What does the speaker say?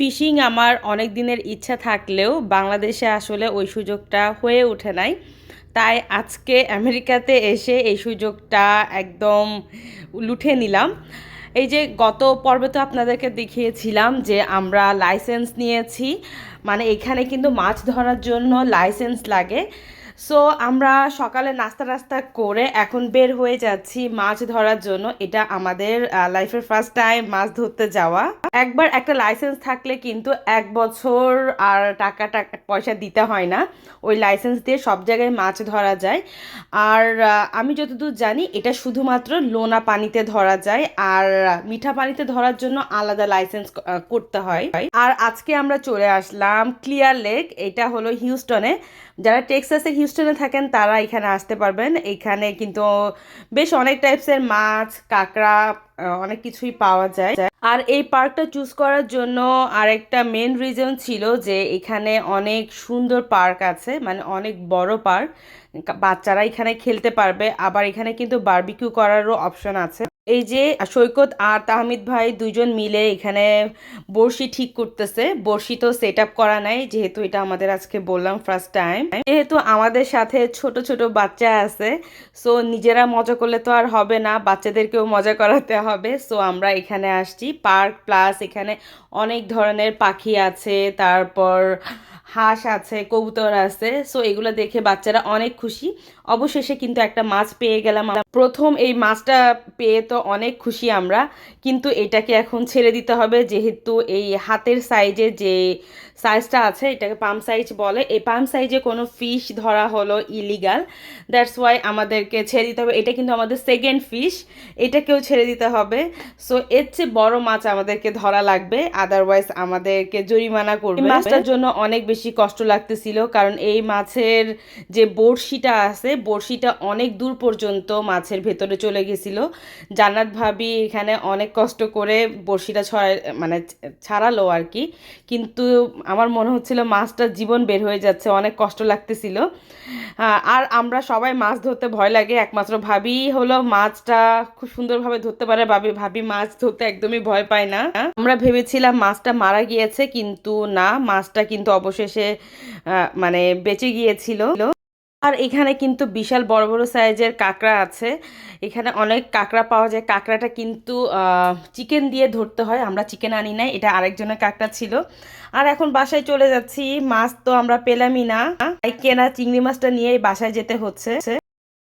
Fishing আমার অনেক দিনের ইচ্ছা থাকলেও বাংলাদেশে আসলে ওই সুযোগটা হয়ে ওঠে নাই। তাই আজকে আমেরিকাতে এসে এই সুযোগটা একদম লুঠে নিলাম। এই যে গত পর্বে তো আপনাদেরকে দেখিয়েছিলাম যে আমরা লাইসেন্স নিয়েছি মানে এখানে কিন্তু মাছ ধরার জন্য লাইসেন্স লাগে। সো আমরা সকালে নাস্তা টাস্তা করে এখন বের হয়ে যাচ্ছি মাছ ধরার জন্য। এটা আমাদের লাইফের ফার্স্ট টাইম মাছ ধরতে যাওয়া। একবার একটা লাইসেন্স থাকলে কিন্তু এক বছর আর টাকা টাকা পয়সা দিতে হয় না। ওই লাইসেন্স দিয়ে সব জায়গায় মাছ ধরা যায়। আর আমি যতদূর জানি, এটা শুধুমাত্র লোনা পানিতে ধরা যায়। আর, মিঠা পানিতে ধরার জন্য আলাদা লাইসেন্স করতে হয়। আর আজকে আমরা চলে আসলাম ক্লিয়ার লেক এটা হলো হিউস্টনে যারা টেক্সাসে হিউস্টনে থাকেন, তারা এখানে আসতে পারবেন। এখানে কিন্তু বেশ অনেক টাইপসের মাছ, কাঁকড়া অনেক কিছুই পাওয়া যায়। আর এই পার্কটা চুজ করার জন্য আরেকটা মেন রিজন ছিল যে এখানে অনেক সুন্দর পার্ক আছে মানে অনেক বড় পার্ক। বাচ্চারা এখানে খেলতে পারবে। আবার এখানে কিন্তু বারবিকিউ করারও অপশন আছে। এই যে সৈকত আর তাহমিদ ভাই দুইজন মিলে এখানে বড়শি ঠিক করতেছে। বড়শি তো সেট আপ করা নাই, যেহেতু এটা আমাদের আজকে বললাম ফার্স্ট টাইম যেহেতু আমাদের সাথে ছোট ছোট বাচ্চা আছে সো নিজেরা মজা করলে তো আর হবে না, বাচ্চাদেরকেও মজা করাতে হবে। সো আমরা এখানে আসছি পার্ক প্লাস এখানে অনেক ধরনের পাখি আছে, তারপর হাঁস আছে, কবুতর আছে সো এগুলো দেখে বাচ্চারা অনেক খুশি। অবশেষে কিন্তু একটা মাছ পেয়ে গেলাম প্রথম এই মাছটা পেয়ে তো অনেক খুশি আমরা, কিন্তু এটাকে এখন ছেড়ে দিতে হবে, যেহেতু এই হাতের সাইজে যে সাইজটা আছে, এটাকে পাম সাইজ বলে, এই পাম সাইজে কোনো ফিশ ধরা হলো ইলিগাল দ্যাটস ওয়াই আমাদেরকে ছেড়ে দিতে হবে। এটা কিন্তু আমাদের সেকেন্ড ফিশ এটাকেও ছেড়ে দিতে হবে। সো এর চেয়ে বড় মাছ আমাদেরকে ধরা লাগবে আদারওয়াইজ আমাদেরকে জরিমানা করবে। মাছটার জন্য অনেক বেশি কষ্ট লাগতেছিল, কারণ এই মাছের যে বড়শিটা আছে, বড়শিটা অনেক দূর পর্যন্ত মাছের ভেতরে চলে গেছিল। জান্নাত ভাবি এখানে অনেক কষ্ট করে বড়শিটা ছড়ায় মানে ছাড়ালো আর কি। কিন্তু আমার মনে হচ্ছিল মাছটা জীবন বের হয়ে যাচ্ছে, অনেক কষ্ট লাগতেছিল। আর আমরা সবাই মাছ ধরতে ভয় লাগে। একমাত্র ভাবি হলো মাছটা খুব সুন্দরভাবে ধরতে পারে, ভাবি ভাবি মাছ ধরতে একদমই ভয় পায় না। আমরা ভেবেছিলাম মাছটা মারা গিয়েছে, কিন্তু না, মাছটা কিন্তু অবশেষে মানে বেঁচে গিয়েছিল। আর এখানে কিন্তু বিশাল বড় বড় সাইজের কাঁকড়া আছে। এখানে অনেক কাঁকড়া পাওয়া যায়। কাঁকড়াটা কিন্তু চিকেন দিয়ে ধরতে হয়। আমরা চিকেন আনি নাই। এটা আরেকজনের কাঁকড়া ছিল। আর এখন বাসায় চলে যাচ্ছি। মাছ তো আমরা পেলামই না। কেনা চিংড়ি মাছটা নিয়েই বাসায় যেতে হচ্ছে।